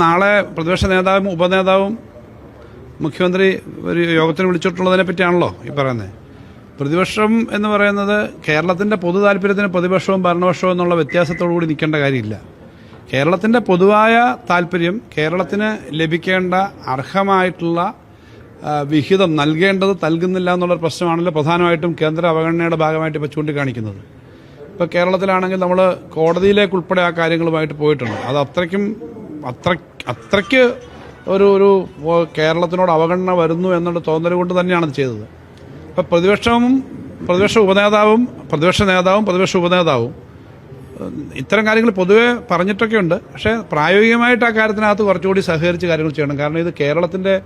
നാളെ പ്രതിപക്ഷ നേതാവും ഉപനേതാവും മുഖ്യമന്ത്രി ഒരു യോഗത്തിന് വിളിച്ചിട്ടുള്ളതിനെ പറ്റിയാണല്ലോ ഈ പറയുന്നത്. പ്രതിപക്ഷം എന്ന് പറയുന്നത് കേരളത്തിന്റെ പൊതു താല്പര്യത്തിന് പ്രതിപക്ഷവും ഭരണപക്ഷവും എന്നുള്ള വ്യത്യാസത്തോടു കൂടി നിൽക്കേണ്ട കാര്യമില്ല. കേരളത്തിന്റെ പൊതുവായ താല്പര്യം കേരളത്തിന് ലഭിക്കേണ്ട അർഹമായിട്ടുള്ള വിഹിതം നൽകേണ്ടത് നൽകുന്നില്ല എന്നുള്ള പ്രശ്നമാണല്ലോ പ്രധാനമായിട്ടും കേന്ദ്ര അവഗണനയുടെ ഭാഗമായിട്ട് ഇപ്പോൾ ചൂണ്ടിക്കാണിക്കുന്നത്. ഇപ്പോൾ കേരളത്തിലാണെങ്കിൽ നമ്മൾ കോടതിയിലേക്ക് ഉൾപ്പെടെ ആ കാര്യങ്ങളുമായിട്ട് പോയിട്ടുണ്ട്. അത് അത്രയ്ക്കും അത്ര അത്രയ്ക്ക് ഒരു ഒരു കേരളത്തിനോട് അവഗണന വരുന്നു എന്നുള്ള തോന്നൽ കൊണ്ട് തന്നെയാണ് അത് ചെയ്തത്. അപ്പം പ്രതിപക്ഷവും പ്രതിപക്ഷ ഉപനേതാവും പ്രതിപക്ഷ നേതാവും പ്രതിപക്ഷ ഉപനേതാവും ഇത്തരം കാര്യങ്ങൾ പൊതുവേ പറഞ്ഞിട്ടൊക്കെ ഉണ്ട് പക്ഷേ പ്രായോഗികമായിട്ട് ആ കാര്യത്തിനകത്ത് കുറച്ചുകൂടി സഹകരിച്ച് കാര്യങ്ങൾ ചെയ്യണം. കാരണം ഇത് കേരളത്തിന്റെ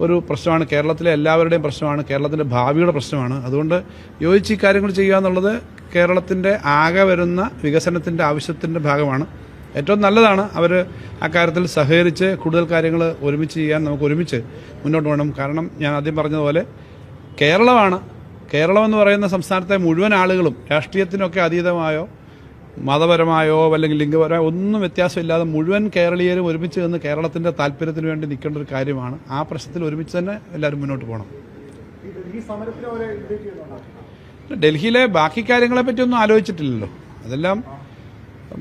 ഒരു പ്രശ്നമാണ്. കേരളത്തിലെ എല്ലാവരുടെയും പ്രശ്നമാണ്. കേരളത്തിന്റെ ഭാവിയുടെ പ്രശ്നമാണ്. അതുകൊണ്ട് യോജിച്ച് ഈ കാര്യങ്ങൾ ചെയ്യുക എന്നുള്ളത് കേരളത്തിന്റെ ആകെ വരുന്ന വികസനത്തിന്റെ ആവശ്യത്തിന്റെ ഭാഗമാണ്. ഏറ്റവും നല്ലതാണ് അവർ അക്കാര്യത്തിൽ സഹകരിച്ച് കൂടുതൽ കാര്യങ്ങൾ ഒരുമിച്ച് ചെയ്യാൻ നമുക്ക് ഒരുമിച്ച് മുന്നോട്ട് പോകണം. കാരണം ഞാൻ ആദ്യം പറഞ്ഞതുപോലെ കേരളമാണ്. കേരളം എന്ന് പറയുന്ന സംസ്ഥാനത്തെ മുഴുവൻ ആളുകളും രാഷ്ട്രീയത്തിനൊക്കെ അതീതമായോ മതപരമായോ അല്ലെങ്കിൽ ലിംഗപരമായോ ഒന്നും വ്യത്യാസമില്ലാതെ മുഴുവൻ കേരളീയരും ഒരുമിച്ച് നിന്ന് കേരളത്തിന്റെ താല്പര്യത്തിന് വേണ്ടി നിൽക്കേണ്ട ഒരു കാര്യമാണ്. ആ പ്രശ്നത്തിൽ ഒരുമിച്ച് തന്നെ എല്ലാവരും മുന്നോട്ട് പോകണം. ഡൽഹിയിലെ ബാക്കി കാര്യങ്ങളെ പറ്റി ഒന്നും ആലോചിച്ചിട്ടില്ലല്ലോ. അതെല്ലാം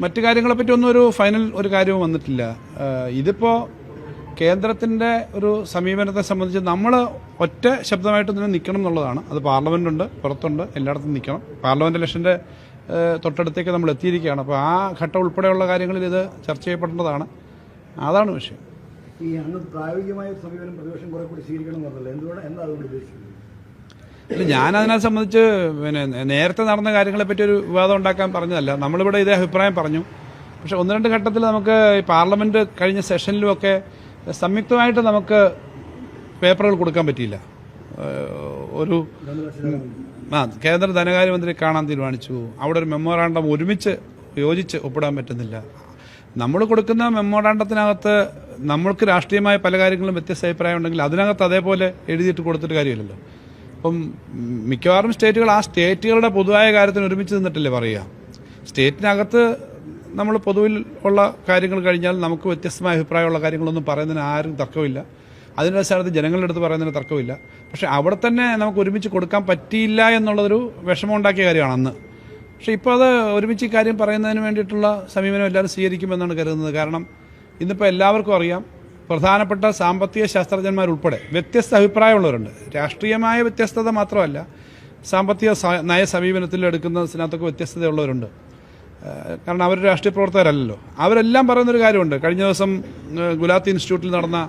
മറ്റു കാര്യങ്ങളെപ്പറ്റി ഒന്നും ഒരു ഫൈനൽ ഒരു കാര്യവും വന്നിട്ടില്ല. ഇതിപ്പോൾ കേന്ദ്രത്തിന്റെ ഒരു സമീപനത്തെ സംബന്ധിച്ച് നമ്മൾ ഒറ്റ ശബ്ദമായിട്ട് തന്നെ നിൽക്കണം എന്നുള്ളതാണ്. അത് പാർലമെന്റുണ്ട് പുറത്തുണ്ട് എല്ലായിടത്തും നിൽക്കണം. പാർലമെന്റ് ഇലക്ഷന്റെ തൊട്ടടുത്തേക്ക് നമ്മൾ എത്തിയിരിക്കുകയാണ്. അപ്പോൾ ആ ഘട്ടം ഉൾപ്പെടെയുള്ള കാര്യങ്ങളിൽ ഇത് ചർച്ച ചെയ്യപ്പെടേണ്ടതാണ്. അതാണ് വിഷയം. ഈ അങ്ങ് പ്രായോഗികമായ സമീപനം പ്രതിപക്ഷം കുറെ കൂടി സ്വീകരിക്കണം എന്നുള്ളത് എന്തുകൊണ്ട് എന്താ അതുകൊണ്ട് ഉദ്ദേശിക്കുന്നത് ഞാൻ അതിനെ സംബന്ധിച്ച് പിന്നെ നേരത്തെ നടന്ന കാര്യങ്ങളെ പറ്റി ഒരു വിവാദം ഉണ്ടാക്കാൻ പറഞ്ഞതല്ല. നമ്മളിവിടെ ഇതേ അഭിപ്രായം പറഞ്ഞു. പക്ഷെ ഒന്ന് രണ്ട് ഘട്ടത്തിൽ നമുക്ക് ഈ പാർലമെന്റ് കഴിഞ്ഞ സെഷനിലുമൊക്കെ സംയുക്തമായിട്ട് നമുക്ക് പേപ്പറുകൾ കൊടുക്കാൻ പറ്റിയില്ല. ഒരു ആ കേന്ദ്ര ധനകാര്യമന്ത്രി കാണാൻ തീരുമാനിച്ചു. അവിടെ ഒരു മെമ്മോറാണ്ടം ഒരുമിച്ച് യോജിച്ച് ഒപ്പിടാൻ പറ്റുന്നില്ല. നമ്മൾ കൊടുക്കുന്ന മെമ്മോറാണ്ടത്തിനകത്ത് നമ്മൾക്ക് രാഷ്ട്രീയമായ പല കാര്യങ്ങളും വ്യത്യസ്ത അഭിപ്രായം ഉണ്ടെങ്കിൽ അതിനകത്ത് അതേപോലെ എഴുതിയിട്ട് കൊടുത്തിട്ട് കാര്യമില്ലല്ലോ. അപ്പം മിക്കവാറും സ്റ്റേറ്റുകൾ ആ സ്റ്റേറ്റുകളുടെ പൊതുവായ കാര്യത്തിന് ഒരുമിച്ച് നിന്നിട്ടില്ലേ പറയുക. സ്റ്റേറ്റിനകത്ത് നമ്മൾ പൊതുവിൽ ഉള്ള കാര്യങ്ങൾ കഴിഞ്ഞാൽ നമുക്ക് വ്യത്യസ്തമായ അഭിപ്രായമുള്ള കാര്യങ്ങളൊന്നും പറയുന്നതിന് ആരും തർക്കമില്ല. അതിന്റെ സ്ഥലത്ത് ജനങ്ങളുടെ അടുത്ത് പറയുന്നതിന് തർക്കമില്ല. പക്ഷെ അവിടെ തന്നെ നമുക്ക് ഒരുമിച്ച് കൊടുക്കാൻ പറ്റിയില്ല എന്നുള്ളതൊരു വിഷമം ഉണ്ടാക്കിയ കാര്യമാണ് അന്ന്. പക്ഷേ ഇപ്പോൾ അത് ഒരുമിച്ച് കാര്യം പറയുന്നതിന് വേണ്ടിയിട്ടുള്ള സമീപനം എല്ലാവരും സ്വീകരിക്കുമെന്നാണ് കരുതുന്നത്. കാരണം ഇന്നിപ്പോൾ എല്ലാവർക്കും അറിയാം പ്രധാനപ്പെട്ട സാമ്പത്തിക ശാസ്ത്രജ്ഞന്മാരുൾപ്പെടെ വ്യത്യസ്ത അഭിപ്രായമുള്ളവരുണ്ട്. രാഷ്ട്രീയമായ വ്യത്യസ്തത മാത്രമല്ല സാമ്പത്തിക നയ സമീപനത്തിൽ എടുക്കുന്നതിനകത്തൊക്കെ വ്യത്യസ്തതയുള്ളവരുണ്ട്. കാരണം അവർ രാഷ്ട്രീയ പ്രവർത്തകരല്ലല്ലോ. അവരെല്ലാം പറയുന്നൊരു കാര്യമുണ്ട്. കഴിഞ്ഞ ദിവസം ഗുലാത്തി ഇൻസ്റ്റിറ്റ്യൂട്ടിൽ നടന്ന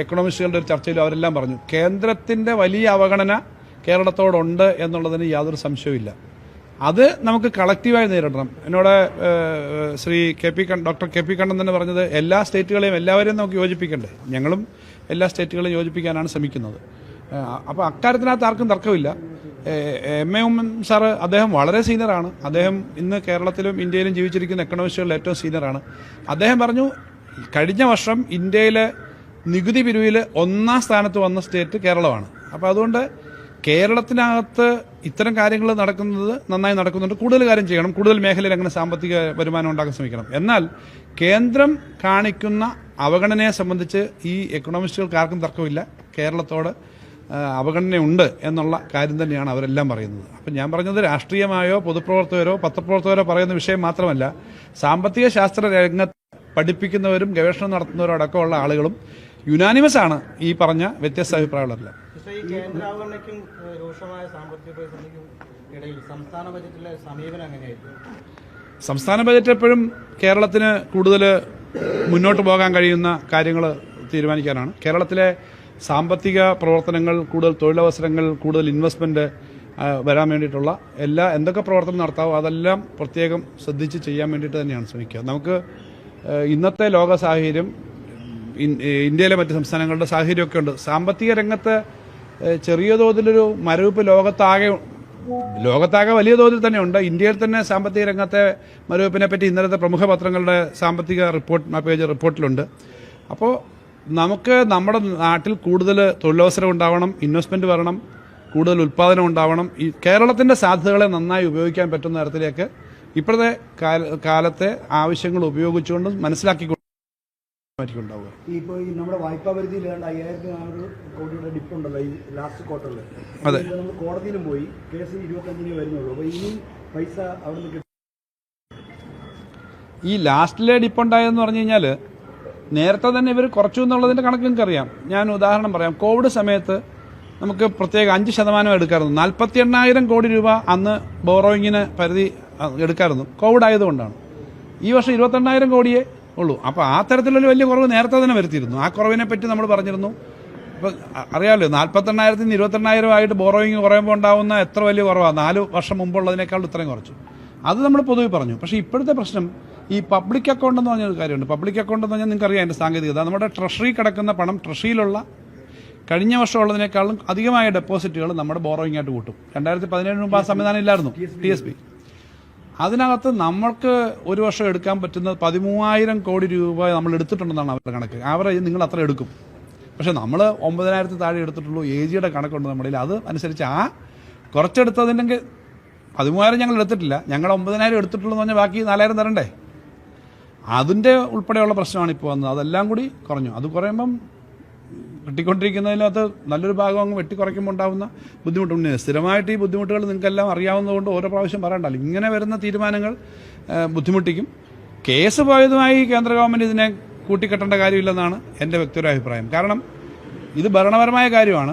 എക്കണോമിസ്റ്റുകളുടെ ഒരു ചർച്ചയിൽ അവരെല്ലാം പറഞ്ഞു കേന്ദ്രത്തിന്റെ വലിയ അവഗണന കേരളത്തോടുണ്ട് എന്നുള്ളതിന് യാതൊരു സംശയവുമില്ല. അത് നമുക്ക് കളക്റ്റീവായി നേരിടണം. എന്നോട് Shri K P doctor K P Kannan തന്നെ പറഞ്ഞത് എല്ലാ സ്റ്റേറ്റുകളെയും എല്ലാവരെയും നമുക്ക് യോജിപ്പിക്കണ്ടേ? ഞങ്ങളും എല്ലാ സ്റ്റേറ്റുകളെയും യോജിപ്പിക്കാനാണ് ശ്രമിക്കുന്നത്. അപ്പോൾ അക്കാര്യത്തിനകത്ത് ആർക്കും തർക്കമില്ല. എം എ ഉമ്മൻ സാറ് അദ്ദേഹം വളരെ സീനിയറാണ്. അദ്ദേഹം ഇന്ന് കേരളത്തിലും ഇന്ത്യയിലും ജീവിച്ചിരിക്കുന്ന എക്കണോമിസ്റ്റുകളിൽ ഏറ്റവും സീനിയറാണ്. അദ്ദേഹം പറഞ്ഞു കഴിഞ്ഞ വർഷം ഇന്ത്യയിലെ നികുതി പിരിവിൽ ഒന്നാം സ്ഥാനത്ത് വന്ന സ്റ്റേറ്റ് കേരളമാണ്. അപ്പോൾ അതുകൊണ്ട് കേരളത്തിനകത്ത് ഇത്തരം കാര്യങ്ങൾ നടക്കുന്നത് നന്നായി നടക്കുന്നുണ്ട്. കൂടുതൽ കാര്യം ചെയ്യണം. കൂടുതൽ മേഖലയിൽ അങ്ങനെ സാമ്പത്തിക വരുമാനം ഉണ്ടാക്കാൻ ശ്രമിക്കണം. എന്നാൽ കേന്ദ്രം കാണിക്കുന്ന അവഗണനയെ സംബന്ധിച്ച് ഈ എക്കണോമിസ്റ്റുകൾക്ക് ആർക്കും തർക്കമില്ല. കേരളത്തോട് അവഗണനയുണ്ട് എന്നുള്ള കാര്യം തന്നെയാണ് അവരെല്ലാം പറയുന്നത്. അപ്പം ഞാൻ പറഞ്ഞത് രാഷ്ട്രീയമായോ പൊതുപ്രവർത്തകരോ പത്രപ്രവർത്തകരോ പറയുന്ന വിഷയം മാത്രമല്ല സാമ്പത്തിക ശാസ്ത്ര രംഗത്ത് പഠിപ്പിക്കുന്നവരും ഗവേഷണം നടത്തുന്നവരും അടക്കമുള്ള ആളുകളും യുനാനിമസ് ആണ് ഈ പറഞ്ഞ വ്യത്യസ്ത അഭിപ്രായമുള്ളവരെല്ലാം ഈ രൂക്ഷമായ സാമ്പത്തിക പ്രതിസന്ധിക്കും ഇടയിൽ സംസ്ഥാന ബജറ്റിലെ സമീപനം എങ്ങനെയായിരിക്കും? സംസ്ഥാന ബജറ്റ് എപ്പോഴും കേരളത്തിന് കൂടുതൽ മുന്നോട്ട് പോകാൻ കഴിയുന്ന കാര്യങ്ങൾ തീരുമാനിക്കാനാണ്. കേരളത്തിലെ സാമ്പത്തിക പ്രവർത്തനങ്ങൾ കൂടുതൽ തൊഴിലവസരങ്ങൾ കൂടുതൽ ഇൻവെസ്റ്റ്മെന്റ് വരാൻ വേണ്ടിയിട്ടുള്ള എല്ലാ എന്തൊക്കെ പ്രവർത്തനം നടത്താവോ അതെല്ലാം പ്രത്യേകം ശ്രദ്ധിച്ച് ചെയ്യാൻ വേണ്ടിയിട്ട് തന്നെയാണ് ശ്രമിക്കുക. നമുക്ക് ഇന്നത്തെ ലോക സാഹചര്യം ഇന്ത്യയിലെ മറ്റ് സംസ്ഥാനങ്ങളുടെ സാഹചര്യമൊക്കെ ഉണ്ട്. സാമ്പത്തിക രംഗത്ത് ചെറിയ തോതിലൊരു മരവിപ്പ് ലോകത്താകെ ലോകത്താകെ വലിയ തോതിൽ തന്നെ ഉണ്ട്. ഇന്ത്യയിൽ തന്നെ സാമ്പത്തിക രംഗത്തെ മരവിപ്പിനെ പറ്റി ഇന്നലത്തെ പ്രമുഖ പത്രങ്ങളുടെ സാമ്പത്തിക റിപ്പോർട്ട് പേജ് റിപ്പോർട്ടിലുണ്ട്. അപ്പോൾ നമുക്ക് നമ്മുടെ നാട്ടിൽ കൂടുതൽ തൊഴിലവസരം ഉണ്ടാവണം ഇൻവെസ്റ്റ്മെന്റ് വരണം കൂടുതൽ ഉൽപ്പാദനം ഉണ്ടാവണം. ഈ കേരളത്തിന്റെ സാധ്യതകളെ നന്നായി ഉപയോഗിക്കാൻ പറ്റുന്ന തരത്തിലേക്ക് ഇപ്പോഴത്തെ കാല- കാലത്തെ ആവശ്യങ്ങൾ ഉപയോഗിച്ചുകൊണ്ട് മനസ്സിലാക്കി ഈ ഇപ്പോൾ ഈ നമ്മുടെ വായ്പാ പരിധിയിൽ ഏതാണ്ട് അയ്യായിരത്തി നാനൂറ് കോടിയുടെ ഡിപ്പ് ഉണ്ടല്ലോ ഈ ലാസ്റ്റ് ക്വാർട്ടറിൽ അതെ. നമ്മൾ കോടതിയിലും പോയി കേസ് ഇരുപത്തഞ്ചിനേ വരുന്നുള്ളൂ. അപ്പോൾ ഇനിയും പൈസ അവിടെ നിന്ന് ഈ ലാസ്റ്റിലെ ഡിപ്പുണ്ടായെന്ന് പറഞ്ഞു കഴിഞ്ഞാൽ നേരത്തെ തന്നെ ഇവർ കുറച്ചു എന്നുള്ളതിന്റെ കണക്ക് നിങ്ങൾക്കറിയാം ഞാൻ ഉദാഹരണം പറയാം. കോവിഡ് സമയത്ത് നമുക്ക് പ്രത്യേക അഞ്ച് ശതമാനം എടുക്കാറുണ്ട് നാൽപ്പത്തി എണ്ണായിരം കോടി രൂപ അന്ന് ബോറോയിങ്ങിന് പരിധി എടുക്കാറുണ്ട് കോവിഡ് ആയതുകൊണ്ടാണ്. ഈ വർഷം ഇരുപത്തെണ്ണായിരം കോടിയേ ഉള്ളൂ. അപ്പോൾ ആ തരത്തിലൊരു വലിയ കുറവ് നേരത്തെ തന്നെ വരുത്തിയിരുന്നു. ആ കുറവിനെ പറ്റി നമ്മൾ പറഞ്ഞിരുന്നു. ഇപ്പം അറിയാമല്ലോ നാൽപ്പത്തെണ്ണായിരത്തിൽ നിന്ന് ഇരുപത്തെണ്ണായിരം ആയിട്ട് ബോറോയിങ് കുറയുമ്പോൾ ഉണ്ടാകുന്ന എത്ര വലിയ കുറവാണ് നാല് വർഷം മുമ്പുള്ളതിനേക്കാൾ ഇത്രയും കുറച്ചു. അത് നമ്മൾ പൊതുവെ പറഞ്ഞു. പക്ഷേ ഇപ്പോഴത്തെ പ്രശ്നം ഈ പബ്ലിക് അക്കൗണ്ട് എന്ന് പറഞ്ഞൊരു കാര്യമുണ്ട്. പബ്ലിക് അക്കൗണ്ട് എന്ന് പറഞ്ഞാൽ നിങ്ങൾക്ക് അറിയാം അതിന്റെ സാങ്കേതികത. നമ്മുടെ ട്രഷറി കിടക്കുന്ന പണം ട്രഷറിയിലുള്ള കഴിഞ്ഞ വർഷം ഉള്ളതിനേക്കാളും അധികമായ ഡെപ്പോസിറ്റുകൾ നമ്മുടെ ബോറോയിങ് ആയിട്ട് കൂട്ടും. രണ്ടായിരത്തി പതിനേഴിന് മുമ്പ് ആ സംവിധാനം ഇല്ലായിരുന്നു. ടി എസ് പി അതിനകത്ത് നമ്മൾക്ക് ഒരു വർഷം എടുക്കാൻ പറ്റുന്ന പതിമൂവായിരം കോടി രൂപ നമ്മൾ എടുത്തിട്ടുണ്ടെന്നാണ് അവരുടെ കണക്ക്. ആവറേജ് നിങ്ങൾ അത്ര എടുക്കും. പക്ഷെ നമ്മൾ ഒമ്പതിനായിരത്തി താഴെ എടുത്തിട്ടുള്ളൂ. എ ജിയുടെ കണക്കുണ്ട് നമ്മുടെ അത് അനുസരിച്ച് ആ കുറച്ചെടുത്തതിനെങ്കിൽ പതിമൂവായിരം ഞങ്ങൾ എടുത്തിട്ടില്ല. ഞങ്ങൾ ഒമ്പതിനായിരം എടുത്തിട്ടുള്ളൂ എന്ന് പറഞ്ഞാൽ ബാക്കി നാലായിരം തരണ്ടേ? അതിന്റെ ഉൾപ്പെടെയുള്ള പ്രശ്നമാണ് ഇപ്പോൾ വന്നത്. അതെല്ലാം കൂടി കുറഞ്ഞു. അത് കുറയുമ്പം വെട്ടിക്കൊണ്ടിരിക്കുന്നതിനകത്ത് നല്ലൊരു ഭാഗം അങ്ങ് വെട്ടിക്കുറയ്ക്കുമ്പോൾ ഉണ്ടാകുന്ന ബുദ്ധിമുട്ടുണ്ട് സ്ഥിരമായിട്ട് ഈ ബുദ്ധിമുട്ടുകൾ നിങ്ങൾക്കെല്ലാം അറിയാവുന്നതുകൊണ്ട് ഓരോ പ്രാവശ്യം പറയണ്ടല്ലോ ഇങ്ങനെ വരുന്ന തീരുമാനങ്ങൾ ബുദ്ധിമുട്ടിക്കും. കേസ് പോയതുമായി കേന്ദ്ര ഗവൺമെന്റ് ഇതിനെ കൂട്ടിക്കെട്ടേണ്ട കാര്യമില്ലെന്നാണ് എന്റെ വ്യക്തിപരമായ അഭിപ്രായം. കാരണം ഇത് ഭരണപരമായ കാര്യമാണ്.